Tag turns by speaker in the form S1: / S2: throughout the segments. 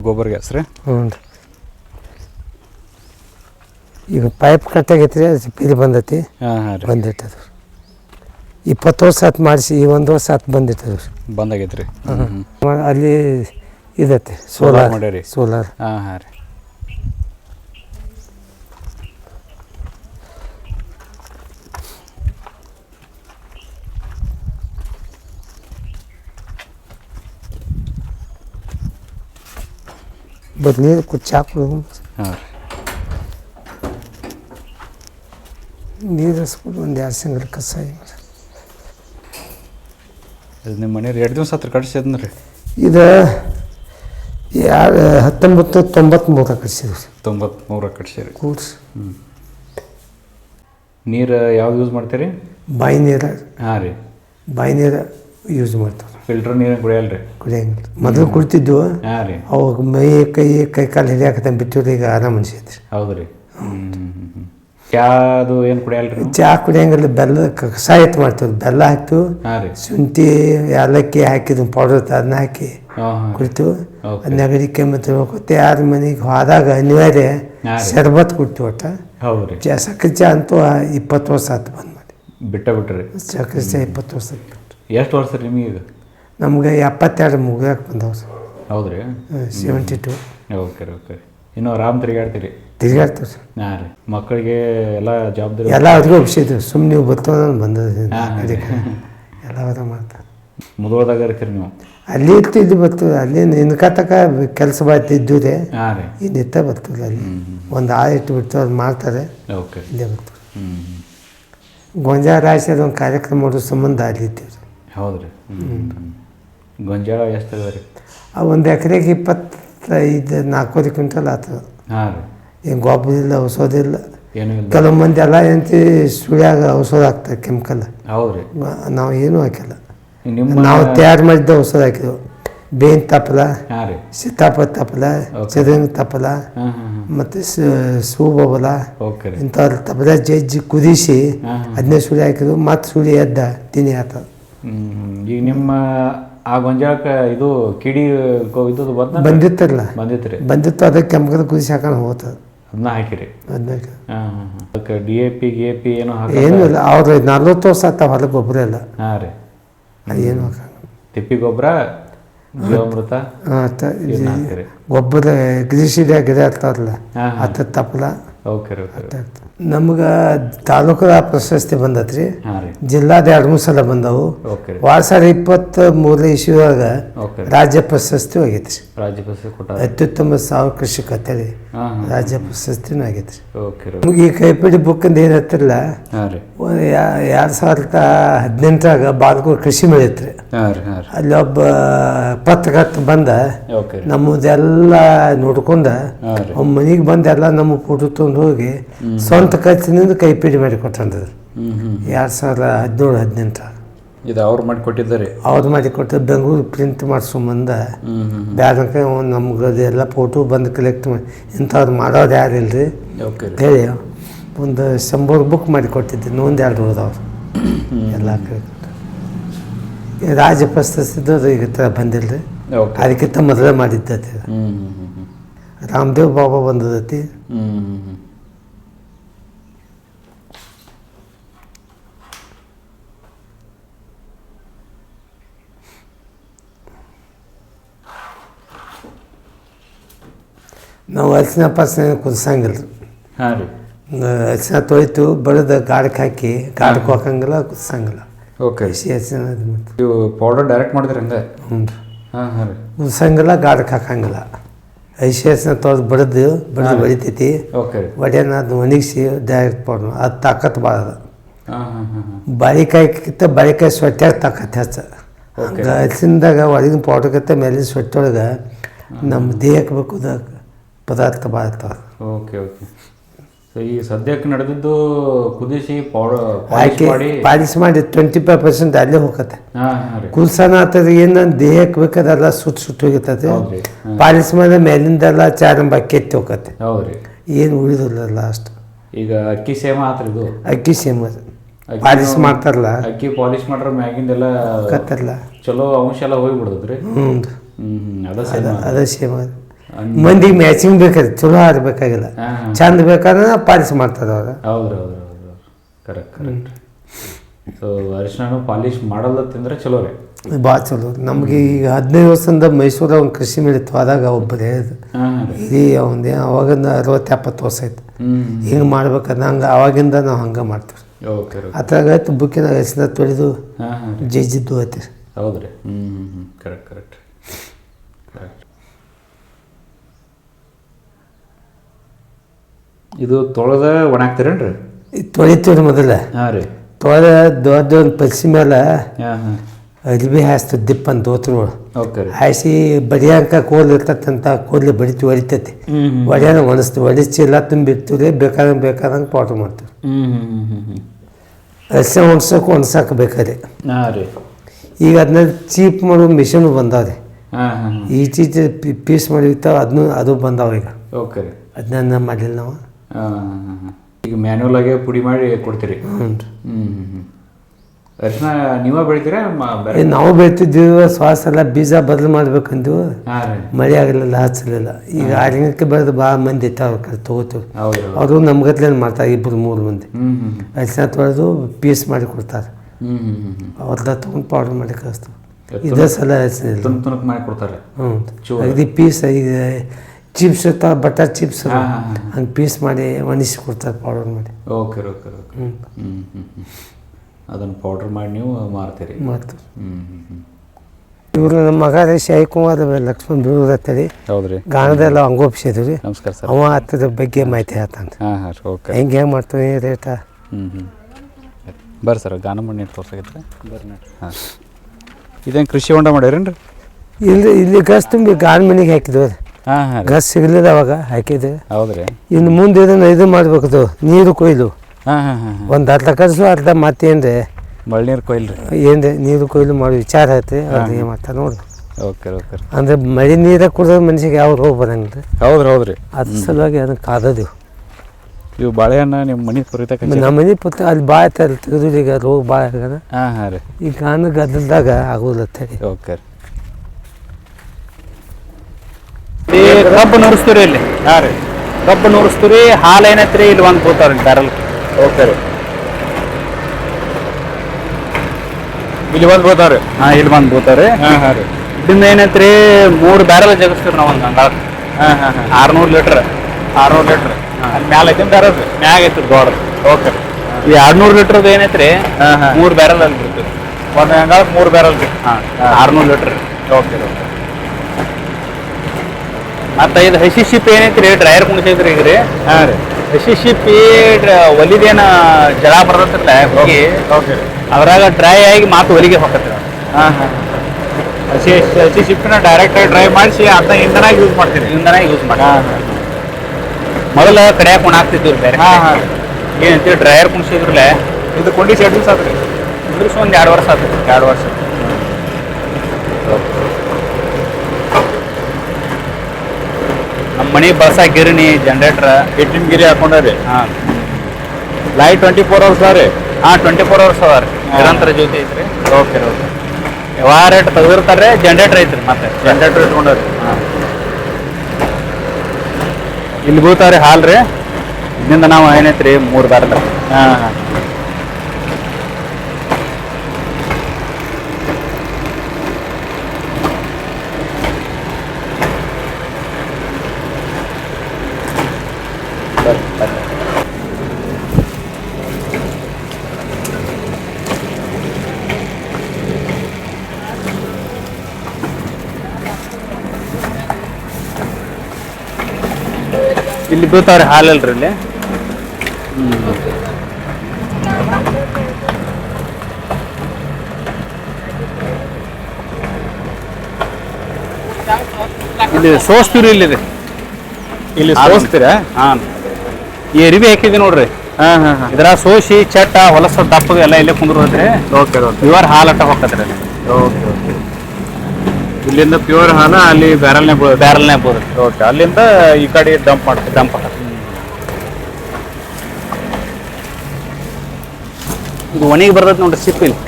S1: ಗೊಬ್ಬರ ಗ್ಯಾಸ್ ರೀ
S2: ಹ್ಞೂ ರೀ. ಈಗ ಪೈಪ್ ಕಟ್ಟಾಗೈತೆ ರೀ ಅದು ಪಿಲಿ ಬಂದೈತಿ.
S1: ಹಾಂ ಹಾಂ ರೀ.
S2: ಬಂದಿಟ್ಟದು ಇಪ್ಪತ್ತು ವರ್ಷ ಹತ್ತು ಮಾಡಿಸಿ ಈ ಒಂದು ವರ್ಷ ಹತ್ತು ಬಂದಿಟ್ಟದು
S1: ಬಂದಾಗೈತೆ ರೀ ಹ್ಞೂ
S2: ಅಲ್ಲಿ ಇದೈತೆ ಸೋಲಾರ್
S1: ಮಾಡ್ಯಾರಿ.
S2: ಸೋಲಾರ್.
S1: ಹಾಂ ಹಾಂ ರೀ.
S2: ಬದ್ ನೀರು ಕುಚ್ಚಿ ಹಾಕೋದು
S1: ಹಾಂ.
S2: ನೀರು ಹಸ್ಬಿಟ್ಟು ಒಂದು ಎರಡು ಸಿಂಗಲ್ ಕಸ
S1: ಇದು ನಿಮ್ಮ ಮನೆಯವ್ರು ಎರಡು ದಿವಸ ಹತ್ರ ಕಟ್ಸಿದ್ನ ರೀ
S2: ಇದು ಎರಡು ಹತ್ತೊಂಬತ್ತು ತೊಂಬತ್ತ್ಮೂರ ಕಟ್ಸಿದ್ವಿ.
S1: ತೊಂಬತ್ತ್ಮೂರ ಕಟ್ಸಿರಿ.
S2: ಹ್ಞೂ
S1: ನೀರು ಯಾವ್ದು ಯೂಸ್ ಮಾಡ್ತೀರಿ?
S2: ಬಾಯಿ ನೀರು.
S1: ಹಾಂ ರೀ.
S2: ಬಾಯಿ ನೀರು. ಯೂಸ್ ಮಾಡ್ತಾರೆ.
S1: ಫಿಲ್ಟರ್ ನೀರು ಕುಡಿಯಲ್ಲ ರೀ
S2: ಕುಡಿಯಂಗಿಲ್ಲ ಮೊದಲು
S1: ಹಾಂ ರೀ.
S2: ಅವಾಗ ಮೈ ಕೈ ಕೈ ಕಾಲು ಹಿಡಿಯಾಕತ್ತ ಬಿಟ್ಟು ಈಗ ಆರಾಮ ಅನ್ಸೈತ್ರಿ.
S1: ಹೌದು ರೀ ಚಾ ಹ್ಞೂ ಏನು ಕುಡಿಯಲ್ಲ ರೀ
S2: ಚಹಾ ಕುಡಿಯಂಗಿಲ್ಲ ಬೆಲ್ಲ ಕಷಾಯ ಮಾಡ್ತೀವಿ ಬೆಲ್ಲ ಹಾಕ್ತು
S1: ಹಾಂ ರೀ.
S2: ಶುಂಠಿ ಏಲಕ್ಕಿ ಹಾಕಿದ ಪೌಡರ್ ಅದನ್ನ ಹಾಕಿ
S1: ಕುಡಿತು.
S2: ಕುಡಿತೀವಿ ಅದು ನೆಗಡಿ ಕೆಮ್ಮು ತಿಳ್ಕೊತ್ತೆ ಯಾರ ಮನೆಗೆ ಹೋದಾಗ ಅನಿವಾರ್ಯ ಶರ್ಬತ್ ಕೊಡ್ತೀವಿ ಒಟ್ಟ.
S1: ಹೌದು ರೀ
S2: ಚಾ ಸಕ್ಕರೆ ಚಾ ಅಂತೂ ಇಪ್ಪತ್ತು ವರ್ಷ ಆತು ಬಂದ್ ಮಾಡಿ.
S1: ಬಿಟ್ಟ ಬಿಟ್ರಿ.
S2: ಸಕ್ಕರೆ ಚಾ ಇಪ್ಪತ್ತು ವರ್ಷ ಆತು.
S1: ಎಷ್ಟು ವರ್ಷ ರೀ ನಿಮಗೆ
S2: ನಮ್ಗೆ ಎಪ್ಪತ್ತೆರಡು ಮುಗಿಯಕ್ಕೆ ಸರ್.
S1: ಹೌದು ರೀ
S2: ಸೆವೆಂಟಿ ಟು
S1: ಓಕೆ ರೀ ಓಕೆ ರೀ. ಇನ್ನೂ ಆರಾಮ್ ತಿರುಗಾಡ್ತೀರಿ?
S2: ತಿರುಗಾಡ್ತೀವಿ ಸರ್.
S1: ಹಾಂ ರೀ. ಮಕ್ಕಳಿಗೆ ಎಲ್ಲ ಜವಾಬ್ದಾರಿ
S2: ಎಲ್ಲ ಅವ್ರಿಗೆ ಒಪ್ಸಿದ್ವಿ ಸುಮ್ಮನೆ ನೀವು ಬರ್ತದ ಬಂದದ ಎಲ್ಲ ಅದ ಮಾಡ್ತಾರೆ
S1: ಮುದೋಳದಾಗ ಇರ್ತೀರಿ ನೀವು?
S2: ಅಲ್ಲಿ ಇರ್ತಿದ್ದು ಬರ್ತದೆ ಅಲ್ಲಿ ಇನ್ಕ ತಕ ಕೆಲಸ ಬಾಯ್ತಿದ್ದು ರೀ.
S1: ಇದು
S2: ನಿತ್ತ ಬರ್ತದೆ ಅಲ್ಲಿ. ಒಂದು ಆಳು ಇಟ್ಟು ಬಿಟ್ಟು ಅದು ಮಾಡ್ತಾರೆ. ಇಲ್ಲೇ ಬರ್ತದೆ ಗೊಂಜಾಳ ರಾಶಿ ಒಂದು ಕಾರ್ಯಕ್ರಮ ಮಾಡೋ ಸಂಬಂಧ ಅಲ್ಲಿ ಇದ್ದೀವಿ
S1: ಹೌದು ರೀ ಗೊಂಜಾಳ ಎಷ್ಟು ರೀ
S2: ಆ ಒಂದು ಎಕರೆಗೆ ಇಪ್ಪತ್ತೈದು ನಾಲ್ಕೂವರೆ ಕ್ವಿಂಟಲ್ ಆಗ್ತದೆ
S1: ಹಾಂ ರೀ.
S2: ಏನು ಗೊಬ್ಬರ ಇಲ್ಲ ಔಷಧ ಇಲ್ಲ.
S1: ಏನೂ ಇಲ್ಲ.
S2: ಕೆಲವು ಮಂದಿ ಎಲ್ಲ ಏನಂತಿ ಸುಳ್ಯಾಗ ಔಷಧ ಹಾಕ್ತಾರೆ ಕೆಮಿಕಲ್.
S1: ಹೌದು ರೀ
S2: ನಾವು ಏನೂ ಹಾಕಿಲ್ಲ.
S1: ನಿಮ್ಮ
S2: ನಾವು ತಯಾರು ಮಾಡಿದ್ದ ಔಷಧ ಹಾಕಿದ್ವು. ಬೇನ್ ತಪ್ಪಲ ಸೀತಾಫಲ ತಪ್ಪಲ ಚದಂಗ್ ತಪ್ಪಲ ಮತ್ತು
S1: ಸೂಬಲ
S2: ಇಂಥವ್ರ ತಪ್ಪಲ ಜಜ್ಜಿ ಕುದಿಸಿ ಅದನ್ನೇ ಸುಳಿ ಹಾಕಿದ್ವು ಮತ್ತು ಸುಳಿ ಎದ್ದ ತಿನ್ನಿ ಆತ.
S1: ಹ್ಮ್. ಈಗ ನಿಮ್ಮ ಆ ಗೊಂಜಾಳಕ್ಕೆ ಇದು ಕಿಡಿ ಇದು ಬಂದ
S2: ಬಂದಿತ್ತಲ್ಲ.
S1: ಬಂದಿತ್ತು ರೀ
S2: ಬಂದಿತ್ತು ಅದಕ್ಕೆ ಕೆಂಪದ ಕುದಿಸಿ ಹಾಕೊಂಡು ಹೋಗ್ತದೆ
S1: ಅದನ್ನ ಹಾಕಿರಿ.
S2: ಅದನ್ನ
S1: ಹಾಂ ಅದಕ್ಕೆ ಡಿ ಎ ಪಿ ಗಿ ಎ ಪಿ ಏನೋ ಹಾಕಿ
S2: ಏನೂ ಇಲ್ಲ. ಅವ್ರು ನಲ್ವತ್ತು ವರ್ಷ ಆಗ್ತಾ ಹೊಲಕ್ಕೆ ಗೊಬ್ಬರ ಇಲ್ಲ
S1: ಹಾಂ ರೀ.
S2: ಅದು ಏನು
S1: ತಿಪ್ಪಿ ಗೊಬ್ಬರ ಜೀವಾಮೃತ
S2: ಗೊಬ್ಬರ ಗ್ರೀಸಿಡ ಗಿಡ ಇರ್ತಾರಲ್ಲ
S1: ಹಾಂ ಹಾಂ.
S2: ಅತ್ತ ತಪ್ಪಲ
S1: ಓಕೆ ತಾಲೂಕ
S2: ನಮ್ಗೆ ತಾಲೂಕದ ಪ್ರಶಸ್ತಿ ಬಂದತ್ರಿ.
S1: ರೀ.
S2: ಜಿಲ್ಲಾದ ಎರಡು ಮೂರು ಸಲ ಬಂದವು. ವಾರ ಸಾವಿರದ ಇಪ್ಪತ್ತ್ ಮೂರನೇ
S1: ಓಕೆ
S2: ರಾಜ್ಯ ಪ್ರಶಸ್ತಿ ಹೋಗೈತ್ರಿ.
S1: ರಾಜ್ಯ ಪ್ರಶಸ್ತಿ ಕೊಟ್ಟ
S2: ಅತ್ಯುತ್ತಮ ಸಾವು ಕೃಷಿಕ ಅಂತೇಳಿ ರಾಜ್ಯ ಪ್ರಶಸ್ತಿನೂ ಆಗೈತ್ರಿ.
S1: ರೀ.
S2: ನಮ್ಗೆ ಈ ಕೈಪಿಡಿ ಬುಕ್ ಏನು ಹತ್ತಿರಲ್ಲ
S1: ಎರಡ್
S2: ಎರಡು ಸಾವಿರದ ಹದಿನೆಂಟರಾಗ ಬಾಲ್ಕೂರು ಕೃಷಿ ಮೇಳೈತ್ರಿ
S1: ಹಾಂ ರೀ
S2: ಅಲ್ಲಿ ಒಬ್ಬ ಪತ್ರಕರ್ತ ಬಂದ ನಮ್ಮದೆಲ್ಲ ನೋಡ್ಕೊಂಡ ಅವ್ನ ಮನೆಗೆ ಬಂದು ಎಲ್ಲ ನಮ್ಮ ಫೋಟೋ ತೊಗೊಂಡು ಹೋಗಿ ಸ್ವಂತ ಖರ್ಚಿನಿಂದ ಕೈಪಿಡಿ ಮಾಡಿ ಕೊಟ್ಟಂದ್ರೆ ಎರಡು ಸಾವಿರದ ಹದಿನೇಳು ಹದಿನೆಂಟು.
S1: ಇದು ಅವ್ರು ಮಾಡಿ ಕೊಟ್ಟಿದ್ದಾರೆ?
S2: ಅವ್ರು ಮಾಡಿ ಬೆಂಗಳೂರು ಪ್ರಿಂಟ್ ಮಾಡಿಸ್ಕೊಂಬಂದ ಬ್ಯಾರಂಕ ನಮ್ಗೆ ಅದೆಲ್ಲ ಫೋಟೋ ಬಂದು ಕಲೆಕ್ಟ್ ಮಾಡಿ ಇಂಥವ್ರು ಮಾಡೋರು ಯಾರು ಇಲ್ರಿ? ಹೇಳಿ. ಒಂದು ಶಂಬರ್ ಬುಕ್ ಮಾಡಿ ಕೊಟ್ಟಿದ್ದೆ ಇನ್ನೊಂದು ಎರಡು ಉಳಿದವ್ರು ಎಲ್ಲ ಕಡೆ ರಾಜ್ಯ ಪ್ರಶಸ್ತಿದ್ದು ಈಗ ತರ ಬಂದಿಲ್ಲ ರೀ ಅದಕ್ಕಿಂತ ಮೊದಲೇ ಮಾಡಿದ್ದತಿ ರಾಮದೇವ್ ಬಾಬಾ ಬಂದದತಿ ನಾವು ಹಲಸಿನ ಪರ್ಸನ ಕುದಿಸಂಗಿಲ್ಲ ರೀ
S1: ಹಾಂ ರೀ.
S2: ಹಲಸಿನ ತೊಯ್ತು ಬಡದ ಗಾಡಕ್ಕೆ ಹಾಕಿ ಗಾಡಕ್ಕೆ ಹಾಕಂಗಿಲ್ಲ ಕುದಿಸಂಗಿಲ್ಲ.
S1: ಓಕೆ
S2: ಸಿ ಮಾಡ್ತೀವಿ
S1: ನೀವು ಪೌಡರ್ ಡೈರೆಕ್ಟ್ ಮಾಡಿದ್ರೆ ಹಂಗೆ?
S2: ಹ್ಞೂ ರೀ.
S1: ಹಾಂ ಹಾಂ ರೀ.
S2: ಕುದಿಸಂಗಿಲ್ಲ ಗಾಡಕ್ಕೆ ಹಾಕಂಗಿಲ್ಲ. ಐ ಸಿ ಎಸ್ನ ತೊಳೆದು ಬಡ್ದು ಬಡ್ದು ಬೆಳಿತೈತಿ
S1: ಓಕೆ ರೀ.
S2: ಒಡೆಯನ್ನ ಅದನ್ನ ಒಣಗಿಸಿ ಡೈರೆಕ್ಟ್ ಪೌಡರ್ ಅದು ತಾಕತ್ ಭಾಳ ಅದ. ಬಾಳಿಕಾಯಿಗಿಂತ ಬಾಳಿಕಾಯಿ ಸೊಟ್ಟ್ಯಾಗ ತಾಕತ್ ಹೆಚ್ಚ. ಹಂಗೆ ಹಲಸಿನದಾಗ ಒಳಗಿನ ಪೌಡ್ರ್ಗಿಂತ ಮೇಲಿನ ಸೊಟ್ಟೆ ನಮ್ಮ ದೇಹಕ್ಕೆ ಬೇಕು ಪದಾರ್ಥ ಭಾಳ ಇರ್ತಾವೆ.
S1: ಓಕೆ ಓಕೆ ಸೊ ಈ ಸದ್ಯಕ್ಕೆ ನಡೆದಿದ್ದು ಕುದಿಸಿ ಮಾಡಿ.
S2: ಪಾಲಿಸ್ ಮಾಡಿ ಟ್ವೆಂಟಿ ಫೈವ್ ಪರ್ಸೆಂಟ್ ಅಲ್ಲೇ ಹೋಗತ್ತೆ. ಕುಲ್ಸನ ಆತದ ಏನು ದೇಹಕ್ಕೆ ಬೇಕಾದೆಲ್ಲ ಸುಟ್ಟು ಸುಟ್ಟು ಹೋಗಿರ್ತದೆ ಪಾಲಿಸ್ ಮೇಲೆ ಮೇಲಿಂದೆಲ್ಲ ಚಾರಂಬ ಕೆತ್ತಿ ಹೋಗತ್ತೆ. ಏನು ಉಳಿದಿಲ್ಲ ಲಾಸ್ಟ್
S1: ಈಗ ಅಕ್ಕಿ ಸೇಮ ಆತ್ರಿ ಇದು?
S2: ಅಕ್ಕಿ ಸೇಮ್
S1: ನಾವು-
S2: ಮಾಡ್ತಾರಲ್ಲ?
S1: ಅಕ್ಕಿ ಪಾಲಿಶ್ ಮಾಡ್ರೆ ಮ್ಯಾಗಿಂದೆಲ್ಲ
S2: ಕತ್ತಲ್ಲ.
S1: ಚಲೋ ಅಂಶ ಎಲ್ಲ ಹೋಗಿ ಬಿಡ್ತದ್ರಿ
S2: ಹ್ಞೂ
S1: ಅದ ಸೇಮ
S2: ಅದೇ ಸೇಮ್ ಅದು. ಮಂದಿಗೆ ಮ್ಯಾಚಿಂಗ್ ಬೇಕಾದ್ರೆ ಚಲೋ
S1: ಆದ್ರೆ ಬೇಕಾಗಿಲ್ಲ.
S2: ಚಂದ ಬೇಕಾದ್ರೆ ಪಾಲಿಸ್ ಮಾಡ್ತಾರೆ ಅವ್ರು.
S1: ಹೌದು ಹೌದು ಕರೆಕ್ಟ್ ಕರೆಕ್ಟ್ ಸೊ ಅರಿಶಿನ ಪಾಲಿಶ್ ಮಾಡಲ್ಲ ತಿಂದ್ರೆ ಚಲೋ ರೀ.
S2: ಭಾಳ ಚಲೋ. ನಮಗೆ ಈಗ ಹದಿನೈದು ವರ್ಷದಿಂದ ಮೈಸೂರ ಒಂದು ಕೃಷಿ ಮೇಳಿತ್ತು ಆದಾಗ ಒಬ್ಬರು ಹೇಳಿದ್ರು ಇಡೀ ಅವನದೇ ಅವಾಗಿಂದ ಅರವತ್ತು ಎಪ್ಪತ್ತು ವರ್ಷ ಆಯ್ತು. ಹಿಂಗೆ ಮಾಡ್ಬೇಕಾದ್ರೆ ಹಂಗೆ ಅವಾಗಿಂದ ನಾವು ಹಂಗೆ ಮಾಡ್ತೀವಿ. ಅದ್ರಾಗ ಆಯ್ತು ಬುಕ್ಕಿನಾಗ ಹಸಿನ ತೊಳೆದು ಜಜ್ಜಿದ್ದು ಐತಿ
S1: ಹೌದ್ರಿ ರೀ. ಕರೆಕ್ಟ್ ಕರೆಕ್ಟ್ ಇದು ತೊಳೆದ ಒಣಾಕ್ತೀರೇನ್ರಿ
S2: ತೊಳಿತೀವ್ರಿ ಮೊದಲ.
S1: ಹಾಂ ರೀ.
S2: ತೊಳೆದ ದೊಡ್ಡ ಒಂದು ಪಲ್ಸಿ ಮೇಲೆ
S1: ಹಾಂ ಹಾಂ.
S2: ಅರಿಬಿ ಹಾಸ್ತು ದಿಪ್ಪ ಅಂತ ದೋತ್ರಗಳು
S1: ಓಕೆ ರೀ.
S2: ಹಾಯಿಸಿ ಬಡಿಯಾಂಕ ಕೋಲ್ ಇರ್ತಕ್ಕಂಥ ಕೋಲಿ ಬಡಿತು ಹೊಡಿತೈತಿ
S1: ಒಣಸ್ತು
S2: ಒಡ್ಯಾನ ಒಣಸ್ತೀವಿ ಒಡಿಸಿ ಎಲ್ಲ ತುಂಬಿರ್ತೀವಿ ಬೇಕಾದಂಗೆ ಬೇಕಾದಂಗೆ ಪೌಡ್ರ್ ಮಾಡ್ತೀವಿ
S1: ಹ್ಞೂ ಹ್ಞೂ ಹ್ಞೂ ಹ್ಞೂ
S2: ಹಸಿ ಒಣಸೋಕೆ ಒಣಸಕ್ಕೆ ಬೇಕಾರೆ.
S1: ಹಾಂ ರೀ.
S2: ಈಗ ಅದನ್ನ ಚೀಪ್ ಮಾಡೋ ಮಿಷನ್ ಬಂದಾವೆ
S1: ರೀ
S2: ಈಚೀಚೆ ಪೀಸ್ ಮಾಡಿರ್ತಾವೆ ಅದನ್ನು ಅದು ಬಂದಾವ ಈಗ.
S1: ಓಕೆ
S2: ಅದನ್ನ ಮಾಡಿಲ್ಲ ನಾವು.
S1: ಈಗ ಮ್ಯಾನ್ಯಲ್ ಆಗಿ ಪುಡಿ ಮಾಡಿ ಕೊಡ್ತೀರಿ.
S2: ಹ್ಞೂ
S1: ಅರಿಶಿನ ನೀವೇ ಬೆಳಿತೀರಾ
S2: ಏ, ನಾವು ಬೆಳಿತಿದ್ದೀವಿ ಶ್ವಾಸ ಎಲ್ಲ ಬೀಜ ಬದಲು ಮಾಡ್ಬೇಕಂದು
S1: ಹಾಂ ರೀ.
S2: ಮಳೆ ಆಗಲಿಲ್ಲ ಹಚ್ಚಲಿಲ್ಲ ಈಗ ಆರಿಂಗಕ್ಕೆ ಬೆಳೆದು ಭಾಳ ಮಂದಿ ಇತ್ತು ಅವ್ರ ಕಡೆ ತೊಗೋತೀವಿ.
S1: ಹೌದು
S2: ಅವರು ನಮ್ಗತ್ಲೇನು ಮಾಡ್ತಾರೆ ಇಬ್ಬರು ಮೂರು ಮಂದಿ.
S1: ಹ್ಞೂ ಹ್ಞೂ
S2: ಅರಿಶಿನ ತೊಳೆದು ಪೀಸ್ ಮಾಡಿ ಕೊಡ್ತಾರೆ.
S1: ಹ್ಞೂ ಹ್ಞೂ ಹ್ಞೂ ಹ್ಞೂ
S2: ಅವ್ರದ್ದು ತೊಗೊಂಡು ಪೌಡ್ರ್ ಮಾಡಿ ಕಳಿಸ್ತೀವಿ ಇದೇ ಸಲ ಅರಿಶಿನ ಇಲ್ಲ.
S1: ತುಣುಕ್ ತುಣುಕ್ ಮಾಡಿ ಕೊಡ್ತಾರೆ.
S2: ಹ್ಞೂ. ಅಗದಿ ಪೀಸ್ ಈಗ ಚಿಪ್ಸ್ ಇರ್ತಾವೆ ಬಟರ್ ಚಿಪ್ಸ್ ಹಂಗ ಪೀಸ್ ಮಾಡಿ ಒಣಗಿಸಿ ಕೊಡ್ತಾರೆ ಪೌಡರ್ ಮಾಡಿ.
S1: ಓಕೆ ಓಕೆ ಓಕೆ
S2: ಹ್ಞೂ
S1: ಹ್ಞೂ ಹ್ಞೂ ಹ್ಞೂ ಅದನ್ನು ಪೌಡ್ರ್ ಮಾಡಿ ನೀವು ಮಾರ್ತೀರಿ.
S2: ಮತ್ತು
S1: ಹ್ಞೂ ಹ್ಞೂ ಹ್ಞೂ
S2: ಇವರು ನಮ್ಮ ಮಗ ರೀ ಶಾಯಿಕುಮಾರ್ ಲಕ್ಷ್ಮಣ್ ಬೀಳೂರ್ ಅಂತೇಳಿ
S1: ಹೌದ್ರಿ.
S2: ಗಾಣದೆಲ್ಲ ಅಂಗೋಪಿಸಿದ್ರು ರೀ.
S1: ನಮಸ್ಕಾರ ಸರ್.
S2: ಅವ ಹತ್ತದ ಬಗ್ಗೆ ಮಾಹಿತಿ ಹೇಳ್ತಾನೆ.
S1: ಹಾಂ ಹಾಂ ಓಕೆ.
S2: ಹೆಂಗೆ ಹೆಂಗೆ ಮಾಡ್ತೀವಿ ರೇಟ?
S1: ಹ್ಞೂ ಹ್ಞೂ ಬರ್ರಿ ಸರ್ ಗಾನ ಮಣ್ಣಿನ ತೋರ್ಸಾಗೈತ್ರಿ ಬರ್ರಿ ಹಾಂ. ಇದೇನು ಕೃಷಿ ಹೊಂಡ ಮಾಡ್ಯಾರೇನ್ರಿ?
S2: ಇಲ್ಲಿ ಇಲ್ಲಿ ಗಸ್ ತುಂಬಿ ಗಾಣ ಮನೆಗೆ ಹಾಕಿದ್ವಿ ರೀ.
S1: ಹಾಂ ಹಾಂ ರೀ.
S2: ಗಸ್ ಸಿಗಲಿಲ್ಲ ಅವಾಗ ಹಾಕಿದ್ದೆ
S1: ಹೌದ್ರಿ.
S2: ಇನ್ನು ಮುಂದೆ ಇದನ್ನು ಇದು ಮಾಡ್ಬೇಕದು ನೀರು ಕೊಯ್ಲು.
S1: ಹಾಂ ಹಾಂ ಹಾಂ ಹಾಂ.
S2: ಒಂದು ಅರ್ಧ ಕನಸು ಅರ್ಧ ಮತ್ತೇನ್ರಿ
S1: ಮಳ್ನೀರು ರೀ
S2: ಏನ್ರಿ ನೀರು ಕೊಯ್ಲು ಮಾಡೋ ವಿಚಾರ ಐತಿ ಅದು ಏನು ಮಾಡ್ತಾರೆ ನೋಡಿ.
S1: ಓಕೆ ಓಕೆ
S2: ಅಂದ್ರೆ ಮಳೆ ನೀರ ಕುಡಿದ್ರೆ ಮನುಷ್ಯಗೆ ಯಾವ ರೋಗ ಬರಂಗಿಲ್ಲ
S1: ಹೌದ್ರಿ ಹೌದ್ರಿ.
S2: ಅದ್ರ ಸಲುವಾಗಿ ಅದನ್ನ ಕಾದದಿವ್
S1: ಇವು ಬಾಳೆಹಣ್ಣ ನಿಮ್ಮ ಮನೆ ತುರಿತಕ್ಕ
S2: ನಮ್ಮ ಮನೆ ಪುತ್ರ ಅಲ್ಲಿ ಐತಲ್ಲ ತೆಗೆದು ಈಗ ರೋಗ ಭಾಳ ಆಗ್ಯದ.
S1: ಹಾಂ ಹಾಂ ರೀ.
S2: ಈ ಗಾನ ಗದ್ದಲ್ದಾಗ ಆಗೋಲ್ಲ
S1: ಓಕೆ ರೀ.
S3: ಈ ಕಬ್ಬು ನುರಿಸ್ತೀರಿ ಇಲ್ಲಿ? ಹಾಂ ರೀ. ಕಬ್ಬು ನುರಿಸ್ತೀರಿ ಹಾಲು ಏನೈತ್ರಿ ಇಲ್ಲಿ ಒಂದು ಕೂತಾವ್ರಿ ಬ್ಯಾರಲ್
S1: ಓಕೆ ರೀ. ಇಲ್ಲಿ ಬಂದು ಹೋದಾರೆ
S3: ಹಾಂ ಇಲ್ಲಿ ಬಂದು ಕೂತಾವ್ರಿ.
S1: ಹಾಂ ಹಾಂ ರೀ.
S3: ಇದನ್ನ ಏನೈತ್ರಿ ಮೂರು ಬ್ಯಾರಲ್ ಜಗಿಸ್ತೀವಿ ನಾವು ಒಂದು ಹಂಗಾಳ
S1: ಹಾಂ ಹಾಂ ಹಾಂ.
S3: ಆರ್ನೂರು ಲೀಟ್ರ್
S1: ಆರ್ನೂರು ಲೀಟ್ರ್ ಅಲ್ಲಿ ಮ್ಯಾಲೆ ಐತಿ ಬ್ಯಾರಲ್ ರೀ?
S3: ಮ್ಯಾಗ ಐತ್ರಿ ದೊಡ್ಡ
S1: ಓಕೆ
S3: ಈ ಆರ್ನೂರು ಲೀಟ್ರದ್ದು ಏನೈತ್ರಿ
S1: ಹಾಂ ಹಾಂ.
S3: ಮೂರು ಬ್ಯಾರಲ್ ಅಲ್ಲಿ ಬಿಡ್ತೀವಿ
S1: ಒಂದು ಹಂಗಾದ್ರೆ ಮೂರು ಬ್ಯಾರಲ್ ರೀ.
S3: ಹಾಂ ಆರ್ನೂರು ಲೀಟ್ರ್
S1: ಓಕೆ ಓಕೆ
S3: ಮತ್ತು ಇದು ಹಸಿ ಶಿಪ್ ಏನೈತ್ರಿ? ಡ್ರೈಯರ್ ಕುಣಿಸೈತ್ರಿ ಈಗ ರೀ.
S1: ಹಾಂ ರೀ.
S3: ಹಸಿ ಶಿಪ್ಪಿ ಒಲಿದೇನ ಜಳ ಬರ್ತೈತ್ರಲ್ಲ ಹೋಗಿ.
S1: ಓಕೆ.
S3: ಅದ್ರಾಗ ಡ್ರೈ ಆಗಿ ಮಾತು ಒಲಿಗೆ ಹೋಗತ್ತೆ
S1: ಹಾಂ ಹಾಂ. ಹಸಿ ಹಸಿ ಶಿಪ್ನ ಡೈರೆಕ್ಟಾಗಿ ಡ್ರೈ ಮಾಡಿಸಿ ಅದನ್ನ ಇಂಧನ ಯೂಸ್ ಮಾಡ್ತೀರಿ.
S3: ಇಂಧನ ಯೂಸ್ ಮಾಡಿ
S1: ಹಾಂ
S3: ಮೊದಲ ಕಡ್ಯಾಕ ಹಾಕ್ತಿದ್ವಿ ಬೇರೆ
S1: ಹಾಂ ಹಾಂ.
S3: ಏನಂತೀವಿ ಡ್ರೈಯರ್ ಕುಣಿಸಿದ್ರಲ್ಲ?
S1: ಇದು ಕೊಂಡಿಸಿ ಎರಡು ದಿವಸ ಆತ್ರಿ.
S3: ಇದ್ರಸ್ ಒಂದು ಎರಡು ವರ್ಷ ಆತ್ರಿ.
S1: ಎರಡು ವರ್ಷ.
S3: ನಮ್ಮ ಮನೆ ಬಸ್ ಗಿರಣಿ ಜನರೇಟರ್
S1: ಹಿಟ್ಟಿನ ಗಿರಿ ಹಾಕೊಂಡ್ರಿ
S3: ಹಾಂ.
S1: ಲೈಟ್ ಟ್ವೆಂಟಿ ಫೋರ್ ಅವರ್ಸ್ ರೀ
S3: ಹಾಂ ಟ್ವೆಂಟಿ ಫೋರ್ ಅವರ್ಸ್ ಅದ ರೀ
S1: ಹಾ.
S3: ನಿರಂತರ ಜ್ಯೋತಿ ಐತ್ರಿ.
S1: ಓಕೆ ಓಕೆ
S3: ಯಾವ ರೇಟ್ ತೆಗೆದಿರ್ತಾರೆ ಜನ್ರೇಟರ್ ಐತ್ರಿ ಮತ್ತೆ.
S1: ಜನರೇಟರ್ ಇಟ್ಕೊಂಡ್ರಿ
S3: ಇಲ್ಲಿ ಬೂತಾವ್ರಿ ಹಾಲ್ ರೀ ಇದರಿಂದ ನಾವು ಏನೈತ್ರಿ ಮೂರು ಬಾರ್ದ
S1: ಹಾಂ ಹಾಂ.
S3: ಇಲ್ಲಿ ಹಾಲು ಹಾಲಲ್ರಿ ಇಲ್ಲಿ. ಇಲ್ಲಿ ಸೋಸ್ತೀರಿ ಇಲ್ಲಿ ಇದು.
S1: ಇಲ್ಲಿ ಸೋಸ್ತೀರ?
S3: ಹಾಂ. ಈ ಅರಿವಿ ಹಾಕಿದೆ ನೋಡ್ರಿ.
S1: ಹಾಂ ಹಾಂ ಹಾಂ.
S3: ಇದ್ರ ಸೋಸಿ ಚಟ್ಟ ಹೊಲಸ ದಪ್ಪ ಎಲ್ಲ ಇಲ್ಲೇ ಕುಂದ್ರೆ
S1: ಓಕೆ ಓಕೆ.
S3: ಇವಾರ ಹಾಲು ಹೋಗ್ತದ್ರಿ.
S1: Okay okay. ಇಲ್ಲಿಂದ ಪ್ಯೂರ್ ಹಾಲ ಅಲ್ಲಿ ಬ್ಯಾರಲ್ನೇ
S3: ಬ್ಯಾರಲ್ನೇ ಬೋದು
S1: ಓಕೆ ಅಲ್ಲಿಂದ ಈ ಕಡೆ ಡಂಪ್ ಮಾಡ್ತೀವಿ.
S3: ಡಂಪ್ ಇದು ಒಣಗಿ ಬರ್ತೈತಿ ನೋಡ್ರಿ ಸಿಪ್ಪಿ ಇಲ್ಲಿ.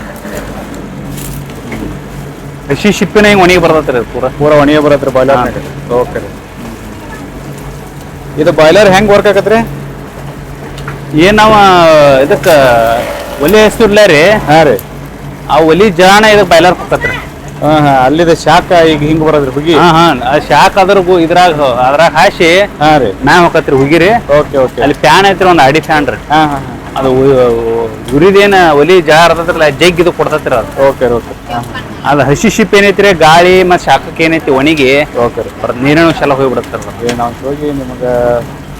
S3: ಹಸಿ ಶಿಪ್ಪಿನ ಹಿಂಗೆ ಒಣಗಿ ಬರ್ತೈತ್ರಿ ಅದು ಪೂರ.
S1: ಪೂರ ಒಣಗಿ ಬರತ್ರಿ ಬಾಯ್ಲರ್ ಓಕೆ ರೀ. ಇದು ಬಾಯ್ಲರ್ ಹೆಂಗೆ ವರ್ಕ್ ಆಗತ್ರಿ?
S3: ಏನ್ ನಾವ ಇದಕ್ಕ ಒಲಿ ಹೆಸರು ರೀ.
S1: ಹಾ ರೀ.
S3: ಆ ಒಲಿ ಜಾಣ ಇದಕ್ಕೆ ಬಾಯ್ಲರ್ ಹೋಗತ್ರಿ
S1: ಹಾ ಹಾ ಅಲ್ಲಿದ ಶಾಖ ಈಗ ಹಿಂಗ್ ಬರೋದ್ರಿ ಹುಗಿ
S3: ಹಾ ಹಾ ಆ ಶಾಕ್ ಅದ್ರ ಇದ್ರಾಗ ಅದ್ರಾಗ ಹಾಸಿ
S1: ಹಾ ರೀ.
S3: ಮ್ಯಾಮ್ ಹೋಗತ್ರಿ ಹುಗಿರಿ
S1: ಓಕೆ ಓಕೆ.
S3: ಅಲ್ಲಿ ಫ್ಯಾನ್ ಐತ್ರಿ ಒಂದ್ ಅಡಿ ಫ್ಯಾನ್ ರೀ.
S1: ಹಾ ಹಾ ಹಾ.
S3: ಅದು ಉರಿದೇನ ಒಲಿ ಜಾರ್ ಜಗ್ ಇದು ಕೊಡ್ತೈತ್ರಿ ಅದು.
S1: Okay okay.
S3: ಅದು ಹಸಿ ಶಿಪ್ ಏನೈತ್ರಿ ಗಾಳಿ ಮತ್ತು ಶಾಖಕ್ಕೆ ಏನೈತಿ ಒಣಗಿ.
S1: ಓಕೆ ರೀ.
S3: ನೀರಿನ ಎಲ್ಲ ಹೋಗ್ಬಿಡತ್ತ
S1: ಏ ನಾವು ಹೋಗಿ ನಿಮಗೆ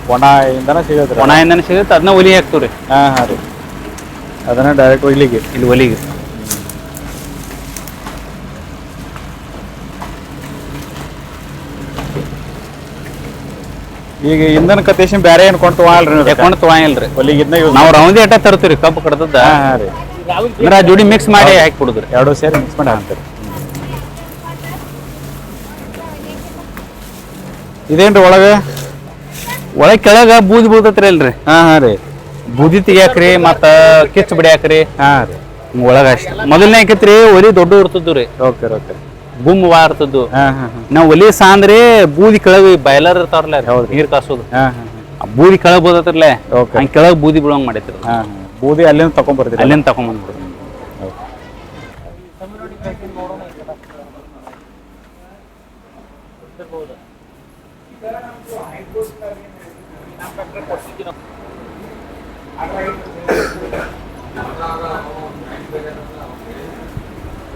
S1: ಒಣ ಇಂದನ ಸಿಗತ್ರಿ
S3: ಒಣ ಇಂದನ ಸಿಗುತ್ತೆ ಅದನ್ನ ಒಲಿ ಹಾಕ್ತವ್ರಿ.
S1: ಹಾ ಹಾ ರೀ. ಅದನ್ನ ಡೈರೆಕ್ಟ್ ಒಲಿಗೆ
S3: ಇಲ್ಲಿ ಒಲಿಗೆ.
S1: ಈಗ ಇಂಧನ ಕತ್ತೇಶನ್ ಬೇರೆ ಏನ್ ಕೊಂಡು ಅಲ್ರಿ
S3: ಕೊಂಡು ತೊಗೊಂಗಿಲ್ರಿ
S1: ಒಲಿಗೆ ಇದನ್ನ ಯೂಸ್
S3: ನಾವು ರೌಂದಿ ಅಟ್ಟ ತರ್ತೀರಿ ಕಬ್ಬು ಕಡ್ದದ್ದ?
S1: ಹಾ ರೀ.
S3: ಅಂದ್ರೆ ಆ ಜೋಡಿ ಮಿಕ್ಸ್ ಮಾಡಿ ಹಾಕಿ ಕೊಡುದ್ರಿ.
S1: ಎರಡು ಸೇರಿ ಮಿಕ್ಸ್ ಮಾಡಿ ಹಾಕ್ತಾರೆ. ಇದೇನ್ರಿ ಒಳಗ?
S3: ಒಳಗೆ ಕೆಳಗ ಬೂದಿ ಬೂದತ್ರಿ ಅಲ್ರಿ.
S1: ಹಾ ಹಾ ರೀ.
S3: ಬೂದಿ ತೆಗಿಯಾಕ್ರಿ ಮತ್ತ ಕಿಚ್ಚು ಬಿಡಿಯಾಕ್ರಿ.
S1: ಹಾ ರೀ.
S3: ಒಳಗ ಮೊದಲನೇ ಆಕೈತ್ರಿ ಒಲಿ ದೊಡ್ಡ ಇರ್ತದ್ದು ರೀ
S1: ಓಕೆ ಓಕೆ.
S3: ಗುಮ್ ವಾ ಇರ್ತದ್ದು.
S1: ಹಾ ಹಾ ಹಾ.
S3: ನಾವು ಒಲಿ ಸಾಂದ್ರೆ ಬೂದಿ ಕೆಳಗೆ ಬಯಲರ್ ಇರ್ತಾವ್ರಲ್ಲ ನೀರ್ ಕಾಸೋದು.
S1: ಹಾ ಹಾ
S3: ಆ ಬೂದಿ ಕೆಳಗ್
S1: Okay.
S3: ಹಂಗ ಕೆಳಗ್ ಬೂದಿ
S1: ಬಿಡೋಂಗ್ ಮಾಡಿದ್ರು. ಬೂದಿ ಅಲ್ಲಿಂದ ತಗೊಂಡ್ಬರ್ತೀರಿ
S3: ಅಲ್ಲಿಂದ ತಗೊಂಬಂದ್ಬಿಡ್ರಿ